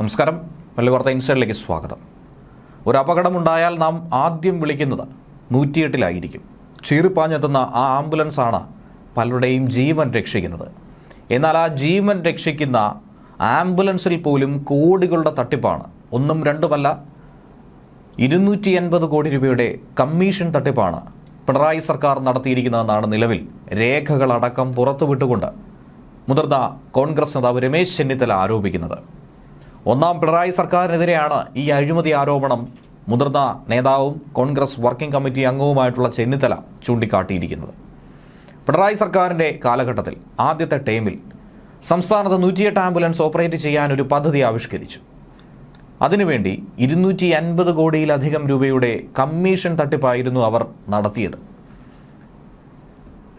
നമസ്കാരം. മല്ലി വാർത്ത ഇൻസൈഡിലേക്ക് സ്വാഗതം. ഒരു അപകടമുണ്ടായാൽ നാം ആദ്യം വിളിക്കുന്നത് നൂറ്റിയെട്ടിലായിരിക്കും. ചീറിപ്പാഞ്ഞെത്തുന്ന ആ ആംബുലൻസാണ് പലരുടെയും ജീവൻ രക്ഷിക്കുന്നത്. എന്നാൽ ആ ജീവൻ രക്ഷിക്കുന്ന ആംബുലൻസിൽ പോലും കോടികളുടെ തട്ടിപ്പാണ്. ഒന്നും രണ്ടുമല്ല ഇരുന്നൂറ്റി എൺപത് കോടി രൂപയുടെ കമ്മീഷൻ തട്ടിപ്പാണ് പിണറായി സർക്കാർ നടത്തിയിരിക്കുന്നതെന്നാണ് നിലവിൽ രേഖകളടക്കം പുറത്തുവിട്ടുകൊണ്ട് മുതിർന്ന കോൺഗ്രസ് നേതാവ് രമേശ് ചെന്നിത്തല ആരോപിക്കുന്നത്. ഒന്നാം പിണറായി സർക്കാരിനെതിരെയാണ് ഈ അഴിമതി ആരോപണം. മുതിർന്ന നേതാവും കോൺഗ്രസ് വർക്കിംഗ് കമ്മിറ്റി അംഗവുമായിട്ടുള്ള ചെന്നിത്തല ചൂണ്ടിക്കാട്ടിയിരിക്കുന്നത്. പിണറായി സർക്കാരിന്റെ കാലഘട്ടത്തിൽ ആദ്യത്തെ ടൈമിൽ സംസ്ഥാനത്ത് നൂറ്റിയെട്ട് ആംബുലൻസ് ഓപ്പറേറ്റ് ചെയ്യാൻ ഒരു പദ്ധതി ആവിഷ്കരിച്ചു. അതിനുവേണ്ടി ഇരുന്നൂറ്റി അൻപത് കോടിയിലധികം രൂപയുടെ കമ്മീഷൻ തട്ടിപ്പായിരുന്നു അവർ നടത്തിയത്.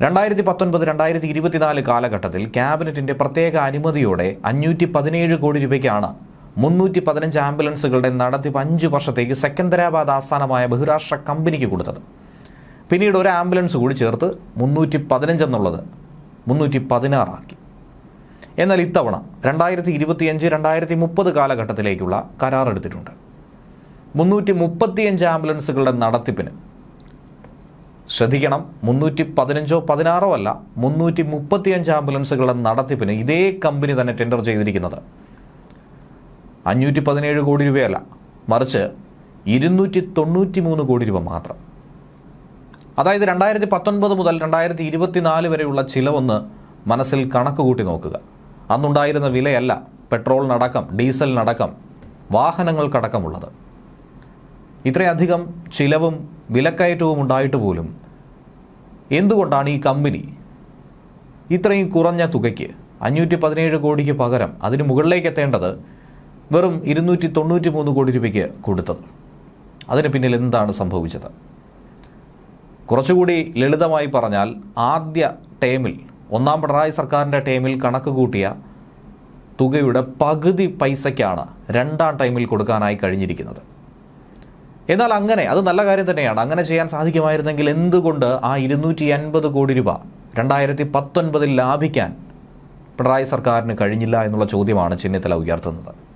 രണ്ടായിരത്തി പത്തൊൻപത് രണ്ടായിരത്തി ഇരുപത്തിനാല് കാലഘട്ടത്തിൽ ക്യാബിനറ്റിന്റെ പ്രത്യേക അനുമതിയോടെ അഞ്ഞൂറ്റി പതിനേഴ് കോടി രൂപയ്ക്കാണ് മുന്നൂറ്റി പതിനഞ്ച് ആംബുലൻസുകളുടെ നടത്തിപ്പ് അഞ്ച് വർഷത്തേക്ക് സെക്കന്ദരാബാദ് ആസ്ഥാനമായ ബഹുരാഷ്ട്ര കമ്പനിക്ക് കൊടുത്തത്. പിന്നീട് ഒരു ആംബുലൻസ് കൂടി ചേർത്ത് മുന്നൂറ്റി പതിനഞ്ച് എന്നുള്ളത് മുന്നൂറ്റി പതിനാറാക്കി എന്നാൽ ഇത്തവണ രണ്ടായിരത്തി ഇരുപത്തിയഞ്ച് രണ്ടായിരത്തി മുപ്പത് കാലഘട്ടത്തിലേക്കുള്ള കരാർ എടുത്തിട്ടുണ്ട്. മുന്നൂറ്റി മുപ്പത്തിയഞ്ച് ആംബുലൻസുകളുടെ നടത്തിപ്പിന് ശ്രദ്ധിക്കണം മുന്നൂറ്റി പതിനഞ്ചോ പതിനാറോ അല്ല മുന്നൂറ്റി മുപ്പത്തിയഞ്ച് ആംബുലൻസുകളുടെ നടത്തിപ്പിന് ഇതേ കമ്പനി തന്നെ ടെൻഡർ ചെയ്തിരിക്കുന്നത്. അഞ്ഞൂറ്റി പതിനേഴ് കോടി രൂപയല്ല മറിച്ച് ഇരുന്നൂറ്റി തൊണ്ണൂറ്റി മൂന്ന് കോടി രൂപ മാത്രം. അതായത് രണ്ടായിരത്തി പത്തൊൻപത് മുതൽ രണ്ടായിരത്തി ഇരുപത്തിനാല് വരെയുള്ള ചിലവൊന്ന് മനസ്സിൽ കണക്ക് കൂട്ടി നോക്കുക. അന്നുണ്ടായിരുന്ന വിലയല്ല പെട്രോളിനടക്കം ഡീസലിനടക്കം വാഹനങ്ങൾക്കടക്കമുള്ളത്. ഇത്രയധികം ചിലവും വിലക്കയറ്റവും ഉണ്ടായിട്ട് പോലും എന്തുകൊണ്ടാണ് ഈ കമ്പനി ഇത്രയും കുറഞ്ഞ തുകയ്ക്ക് അഞ്ഞൂറ്റി പതിനേഴ് കോടിക്ക് പകരം അതിന് മുകളിലേക്ക് എത്തേണ്ടത് വെറും ഇരുന്നൂറ്റി തൊണ്ണൂറ്റി മൂന്ന് കോടി രൂപയ്ക്ക് കൊടുത്തത്. അതിന് പിന്നിൽ എന്താണ് സംഭവിച്ചത്? കുറച്ചുകൂടി ലളിതമായി പറഞ്ഞാൽ ആദ്യ ടേമിൽ ഒന്നാം പിണറായി സർക്കാരിന്റെ ടേമിൽ കണക്ക് കൂട്ടിയ തുകയുടെ പകുതി പൈസയ്ക്കാണ് രണ്ടാം ടൈമിൽ കൊടുക്കാനായി കഴിഞ്ഞിരിക്കുന്നത്. എന്നാൽ അങ്ങനെ അത് നല്ല കാര്യം തന്നെയാണ്. അങ്ങനെ ചെയ്യാൻ സാധിക്കുമായിരുന്നെങ്കിൽ എന്തുകൊണ്ട് ആ ഇരുന്നൂറ്റി അൻപത് കോടി രൂപ രണ്ടായിരത്തി പത്തൊൻപതിൽ ലാഭിക്കാൻ പിണറായി സർക്കാരിന് കഴിഞ്ഞില്ല എന്നുള്ള ചോദ്യമാണ് ചെന്നിത്തല ഉയർത്തുന്നത്?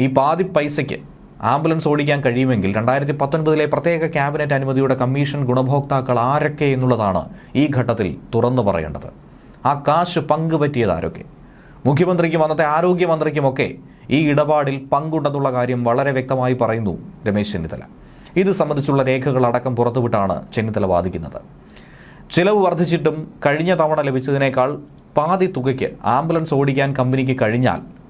ഈ പാതി പൈസയ്ക്ക് ആംബുലൻസ് ഓടിക്കാൻ കഴിയുമെങ്കിൽ രണ്ടായിരത്തി പത്തൊൻപതിലെ പ്രത്യേക ക്യാബിനറ്റ് അനുമതിയുടെ കമ്മീഷൻ ഗുണഭോക്താക്കൾ ആരൊക്കെ എന്നുള്ളതാണ് ഈ ഘട്ടത്തിൽ തുറന്നു പറയേണ്ടത്. ആ കാശ് പങ്കുപറ്റിയത് ആരൊക്കെ? മുഖ്യമന്ത്രിക്കും അന്നത്തെ ആരോഗ്യമന്ത്രിക്കുമൊക്കെ ഈ ഇടപാടിൽ പങ്കുണ്ടെന്നുള്ള കാര്യം വളരെ വ്യക്തമായി പറയുന്നു രമേശ് ചെന്നിത്തല. ഇത് സംബന്ധിച്ചുള്ള രേഖകളടക്കം പുറത്തുവിട്ടാണ് ചെന്നിത്തല വാദിക്കുന്നത്. ചിലവ് വർദ്ധിച്ചിട്ടും കഴിഞ്ഞ തവണ ലഭിച്ചതിനേക്കാൾ പാതി തുകയ്ക്ക് ആംബുലൻസ് ഓടിക്കാൻ കമ്പനിക്ക് കഴിഞ്ഞാൽ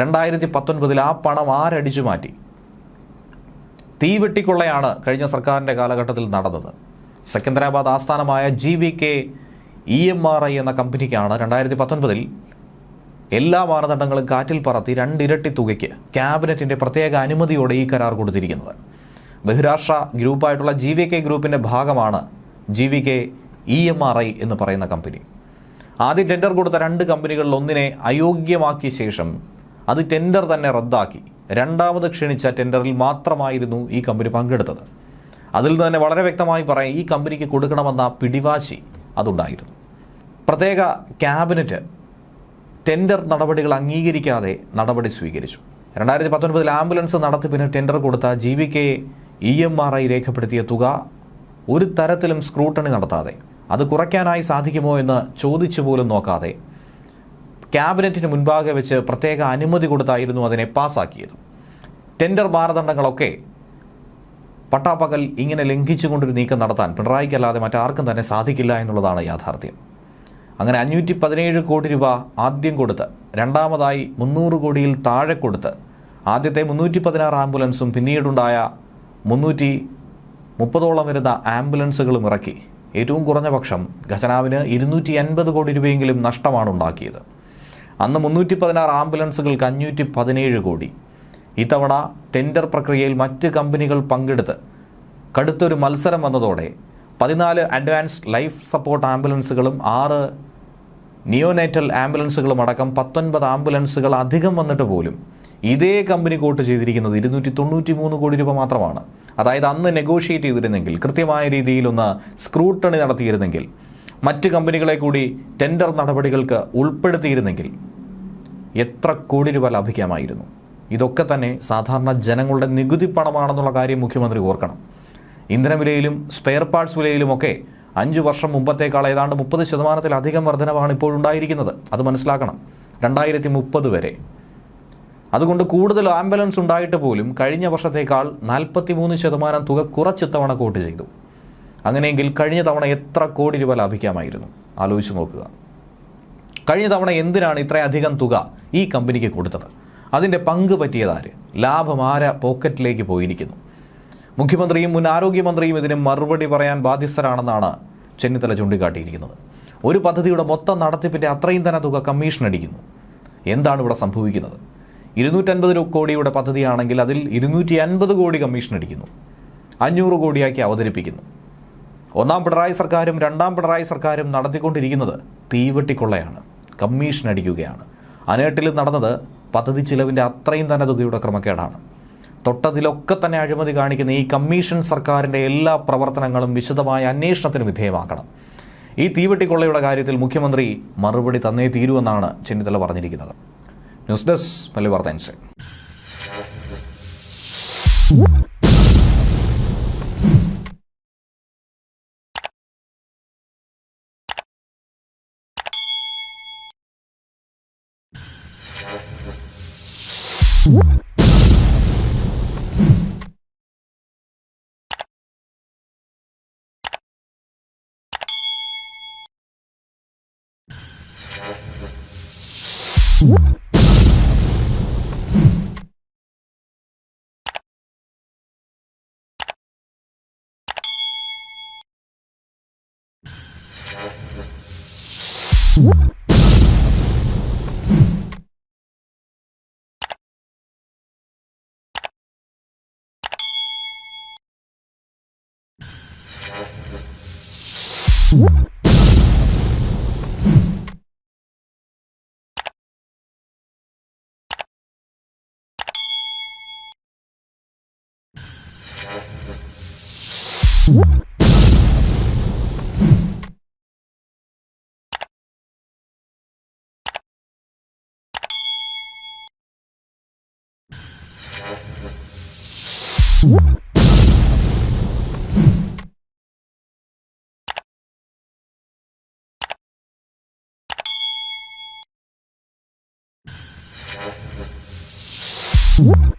രണ്ടായിരത്തി പത്തൊൻപതിൽ ആ പണം ആരടിച്ചു മാറ്റി? തീവെട്ടിക്കൊള്ളയാണ് കഴിഞ്ഞ സർക്കാരിന്റെ കാലഘട്ടത്തിൽ നടന്നത്. സെക്കന്ദരാബാദ് ആസ്ഥാനമായ G V K E M R I എന്ന കമ്പനിക്കാണ് രണ്ടായിരത്തി പത്തൊൻപതിൽ എല്ലാ മാനദണ്ഡങ്ങളും കാറ്റിൽ പറത്തി രണ്ടിരട്ടി തുകയ്ക്ക് ക്യാബിനറ്റിന്റെ പ്രത്യേക അനുമതിയോടെ ഈ കരാർ കൊടുത്തിരിക്കുന്നത്. ബഹിരാഷ്ട്ര ഗ്രൂപ്പായിട്ടുള്ള ജി വി കെ ഗ്രൂപ്പിന്റെ ഭാഗമാണ് G V K E M R I എന്ന് പറയുന്ന കമ്പനി. ആദ്യം ടെൻഡർ കൊടുത്ത രണ്ട് കമ്പനികളിൽ ഒന്നിനെ അയോഗ്യമാക്കിയ ശേഷം അത് ടെൻഡർ തന്നെ റദ്ദാക്കി. രണ്ടാമത് ക്ഷണിച്ച ടെൻഡറിൽ മാത്രമായിരുന്നു ഈ കമ്പനി പങ്കെടുത്തത്. അതിൽ തന്നെ വളരെ വ്യക്തമായി പറയാം ഈ കമ്പനിക്ക് കൊടുക്കണമെന്ന പിടിവാശി അതുണ്ടായിരുന്നു. പ്രത്യേക ക്യാബിനറ്റ് ടെൻഡർ നടപടികൾ അംഗീകരിക്കാതെ നടപടി സ്വീകരിച്ചു. രണ്ടായിരത്തി പത്തൊൻപതിൽ ആംബുലൻസ് നടത്തിപ്പിന് ടെൻഡർ കൊടുത്ത G V K E M R I രേഖപ്പെടുത്തിയ തുക ഒരു തരത്തിലും സ്ക്രൂട്ടണി നടത്താതെ അത് കുറയ്ക്കാനായി സാധിക്കുമോ എന്ന് ചോദിച്ചു പോലും നോക്കാതെ ക്യാബിനറ്റിന് മുൻപാകെ വെച്ച് പ്രത്യേക അനുമതി കൊടുത്തായിരുന്നു അതിനെ പാസാക്കിയത്. ടെൻഡർ മാനദണ്ഡങ്ങളൊക്കെ പട്ടാപ്പകൽ ഇങ്ങനെ ലംഘിച്ചുകൊണ്ടൊരു നീക്കം നടത്താൻ പിണറായിക്കല്ലാതെ മറ്റാർക്കും തന്നെ സാധിക്കില്ല എന്നുള്ളതാണ് യാഥാർത്ഥ്യം. അങ്ങനെ അഞ്ഞൂറ്റി പതിനേഴ് കോടി രൂപ ആദ്യം കൊടുത്ത് രണ്ടാമതായി മുന്നൂറ് കോടിയിൽ താഴെ കൊടുത്ത് ആദ്യത്തെ മുന്നൂറ്റി പതിനാറ് ആംബുലൻസും പിന്നീടുണ്ടായ മുന്നൂറ്റി മുപ്പതോളം വരുന്ന ആംബുലൻസുകളും ഇറക്കി. ഏറ്റവും കുറഞ്ഞ പക്ഷം ഖജനാവിന് ഇരുന്നൂറ്റി അൻപത് കോടി രൂപയെങ്കിലും നഷ്ടമാണ് ഉണ്ടാക്കിയത്. അന്ന് മുന്നൂറ്റി പതിനാറ് ആംബുലൻസുകൾക്ക് അഞ്ഞൂറ്റി പതിനേഴ് കോടി. ഇത്തവണ ടെൻഡർ പ്രക്രിയയിൽ മറ്റ് കമ്പനികൾ പങ്കെടുത്ത് കടുത്തൊരു മത്സരം വന്നതോടെ പതിനാല് അഡ്വാൻസ്ഡ് ലൈഫ് സപ്പോർട്ട് ആംബുലൻസുകളും ആറ് നിയോനേറ്റൽ ആംബുലൻസുകളും അടക്കം പത്തൊൻപത് ആംബുലൻസുകൾ അധികം വന്നിട്ട് പോലും ഇതേ കമ്പനി കോട്ട് ചെയ്തിരിക്കുന്നത് ഇരുന്നൂറ്റി തൊണ്ണൂറ്റി മൂന്ന് കോടി രൂപ മാത്രമാണ്. അതായത് അന്ന് നെഗോഷിയേറ്റ് ചെയ്തിരുന്നെങ്കിൽ കൃത്യമായ രീതിയിലൊന്ന് സ്ക്രൂട്ടണി നടത്തിയിരുന്നെങ്കിൽ മറ്റ് കമ്പനികളെ കൂടി ടെൻഡർ നടപടികൾക്ക് ഉൾപ്പെടുത്തിയിരുന്നെങ്കിൽ എത്ര കോടി രൂപ ലാഭിക്കാമായിരുന്നു. ഇതൊക്കെ തന്നെ സാധാരണ ജനങ്ങളുടെ നികുതി പണമാണെന്നുള്ള കാര്യം മുഖ്യമന്ത്രി ഓർക്കണം. ഇന്ധന വിലയിലും സ്പെയർ പാർട്സ് വിലയിലുമൊക്കെ അഞ്ച് വർഷം മുമ്പത്തേക്കാൾ ഏതാണ്ട് മുപ്പത് ശതമാനത്തിലധികം വർധനവാണ് ഇപ്പോഴുണ്ടായിരിക്കുന്നത് അത് മനസ്സിലാക്കണം. രണ്ടായിരത്തി മുപ്പത് വരെ. അതുകൊണ്ട് കൂടുതൽ ആംബുലൻസ് ഉണ്ടായിട്ട് പോലും കഴിഞ്ഞ വർഷത്തേക്കാൾ നാൽപ്പത്തി മൂന്ന് ശതമാനം തുക കുറച്ചിത്തവണ കോട്ട് ചെയ്തു. അങ്ങനെയെങ്കിൽ കഴിഞ്ഞ തവണ എത്ര കോടി രൂപ ലാഭിക്കാമായിരുന്നു? ആലോചിച്ച് നോക്കുക. കഴിഞ്ഞ തവണ എന്തിനാണ് ഇത്രയധികം തുക ഈ കമ്പനിക്ക് കൊടുത്തത്? അതിന്റെ പങ്ക് പറ്റിയതാര് ലാഭം ആര പോക്കറ്റിലേക്ക് പോയിരിക്കുന്നു? മുഖ്യമന്ത്രിയും മുൻ ആരോഗ്യമന്ത്രിയും ഇതിന് മറുപടി പറയാൻ ബാധ്യസ്ഥരാണെന്നാണ് ചെന്നിത്തല ചൂണ്ടിക്കാട്ടിയിരിക്കുന്നത്. ഒരു പദ്ധതിയുടെ മൊത്തം നടത്തിപ്പിന്റെ അത്രയും തന്നെ തുക കമ്മീഷൻ അടിക്കുന്നു. എന്താണ് ഇവിടെ സംഭവിക്കുന്നത്? ഇരുന്നൂറ്റൻപത് കോടിയുടെ പദ്ധതിയാണെങ്കിൽ അതിൽ ഇരുന്നൂറ്റി അൻപത് കോടി കമ്മീഷൻ അടിക്കുന്നു. അഞ്ഞൂറ് കോടിയാക്കി അവതരിപ്പിക്കുന്നു. ഒന്നാം പിണറായി സർക്കാരും രണ്ടാം പിണറായി സർക്കാരും നടത്തിക്കൊണ്ടിരിക്കുന്നത് തീവെട്ടിക്കൊള്ളയാണ് കമ്മീഷൻ അടിക്കുകയാണ്. അനേട്ടിൽ നടന്നത് പദ്ധതി ചിലവിന്റെ അത്രയും തന്നെ തുകയുടെ ക്രമക്കേടാണ്. തൊട്ടതിലൊക്കെ തന്നെ അഴിമതി കാണിക്കുന്ന ഈ കമ്മീഷൻ സർക്കാരിന്റെ എല്ലാ പ്രവർത്തനങ്ങളും വിശദമായ അന്വേഷണത്തിന് വിധേയമാക്കണം. ഈ തീവെട്ടിക്കൊള്ളയുടെ കാര്യത്തിൽ മുഖ്യമന്ത്രി മറുപടി തന്നേ തീരുമെന്നാണ് ചെന്നിത്തല പറഞ്ഞിരിക്കുന്നത്. ന്യൂസ് ഡെസ്ക് മല്ലി വാർത്ത What? Whoop! What?